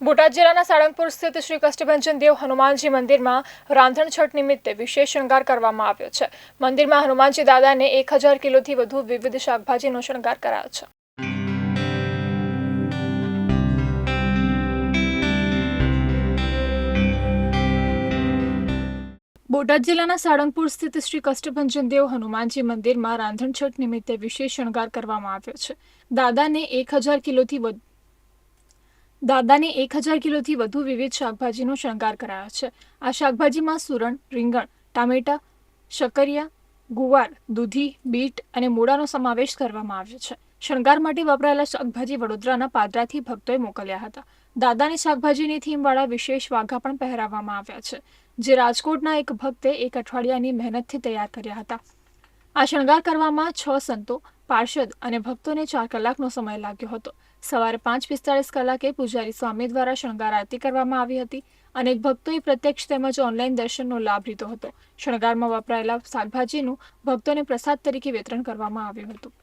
બોટાદ જિલ્લાના સાળંગપુર સ્થિત શ્રી કષ્ટભંજન દેવ હનુમાનજી મંદિરમાં રાંધણ છઠ નિમિત્તે વિશેષ શણગાર કરવામાં આવ્યો છે. મંદિરમાં હનુમાનજી દાદાને એક હજાર કિલોથી વધુ વિવિધ શાકભાજીનો શણગાર કરાયો છે. બોટાદ જિલ્લાના સાળંગપુર સ્થિત શ્રી કષ્ટભંજન દેવ હનુમાનજી મંદિરમાં રાંધણછઠ નિમિત્તે વિશેષ શણગાર કરવામાં આવ્યો છે. દાદાને એક હજાર કિલોથી વધુ દાદાને એક હજાર કિલોથી વધુ વિવિધ શાકભાજીનો શણગાર કરાયો છે. આ શાકભાજીમાં સુરણ, રીંગણ, ટામેટા શકરિયા ગુવાર, દૂધી, બીટ અને મૂળાનો સમાવેશ કરવામાં આવ્યો છે. શણગાર માટે વપરાયેલા શાકભાજી વડોદરાના પાદરાથી ભક્તોએ મોકલ્યા હતા. દાદાની શાકભાજીની થીમવાળા વિશેષ વાઘા પણ પહેરાવવામાં આવ્યા છે, જે રાજકોટના એક ભક્તે એક અઠવાડિયાની મહેનતથી તૈયાર કર્યા હતા. આ શણગાર કરવામાં છ સંતો પાર્ષદ અને ભક્તોને ચાર કલાકનો સમય લાગ્યો હતો. સવારે પાંચ પિસ્તાળીસ કલાકે પૂજારી સ્વામી દ્વારા શણગાર આરતી કરવામાં આવી હતી અનેક ભક્તોએ પ્રત્યક્ષ તેમજ ઓનલાઈન દર્શનનો લાભ લીધો હતો. શણગારમાં વપરાયેલા શાકભાજીનું ભક્તોને પ્રસાદ તરીકે વિતરણ કરવામાં આવ્યું હતું.